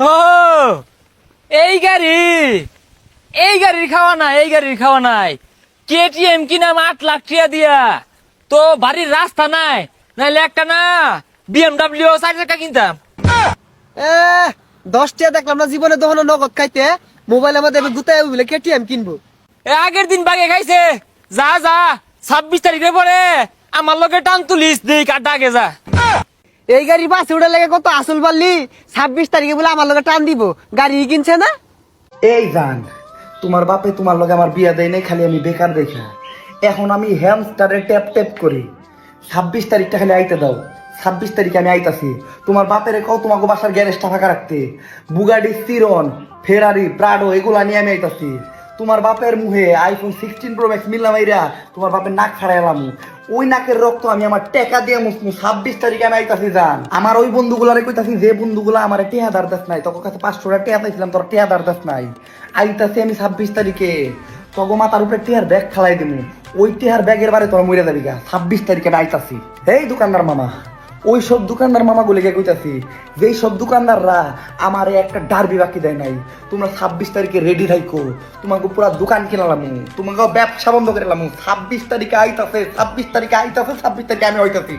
ও এই গাড়ি এই গাড়ির খাওয়া নাই এই গাড়ির খাওয়া নাই। কেটিএম কিনাম আট লাখ টিয়া দিয়া। তো বাড়ির রাস্তা নাই নাইলে একটা না বিএমডাব্লিউ চার চাকা কিনতাম। এ দশ টাকা দেখলাম না জীবনে দহনো নগদ খাইতে। মোবাইলের মধ্যে আমি গুতাই বলে কেটিএম কিনবো। এ আগের দিন বাগে খাইছে। যা যা ছাব্বিশ তারিখে পরে আমার লগে টান তুলিস দিই কাটা আগে যা। এই গাড়ি বাসে উড়ে লেগে কত আসল পারলি ছাব্বিশ তারিখে বলে আমার লগে টান দিব। গাড়ি কিনছে না? এই জান, তোমার বাপে তোমার লগে আমার বিয়া দেয় নাই, খালি আমি বেকার দেখা। এখন আমি হ্যামস্টারে ট্যাপ ট্যাপ করি। ছাব্বিশ তারিখটা খালি আইতে দাও। ছাব্বিশ তারিখে আমি আইতাছি। তোমার বাপের কও তোমাকে বাসার গ্যারেজটা ফাঁকা রাখতে। বুগাডি সিরন ফেরারি প্রাডো এগুলা নিয়ে আমি আইতাছি। তোমার বাপের মুহে আইফোন সিক্সটিন প্রো ম্যাক্স মিললাম এইরা, তোমার বাপের নাক ছাড়াইলাম ওই নাকের রক্ত আমি আমার টেকা দিয়ে মুসমু ছাব্বিশ তারিখে আমি আইতাছি যান আমার ওই বন্ধুগুলারে কইতাছি, যে বন্ধুগুলা আমার টেহা দারদাস নাই, তোর কাছে পাঁচশো টাকা টেহা পাইছিলাম তোর টেহা দারদাস নাই। আইতাছি আমি ছাব্বিশ তারিখে। তগো মাথার উপরে টেহার ব্যাগ খালাই দিমু। ওই টেহার ব্যাগের বারে তোর মরে যাবি গা, ছাব্বিশ তারিখে আইতাছি। এই দোকানদার মামা। ওই সব দোকানদার মামা গুলিকে কইতাছি, যেই সব দোকানদাররা আমারে একটা ডারবি বাকি দেয় নাই, তোমরা ছাব্বিশ তারিখে রেডি থাইকো, তোমাকে পুরা দোকান কিনালাম তোমাকে ব্যবসা বন্ধ করে লাম, ছাব্বিশ তারিখে আইতাছে, ছাব্বিশ তারিখে আইতাছে, ছাব্বিশ তারিখে আমি হইতাছি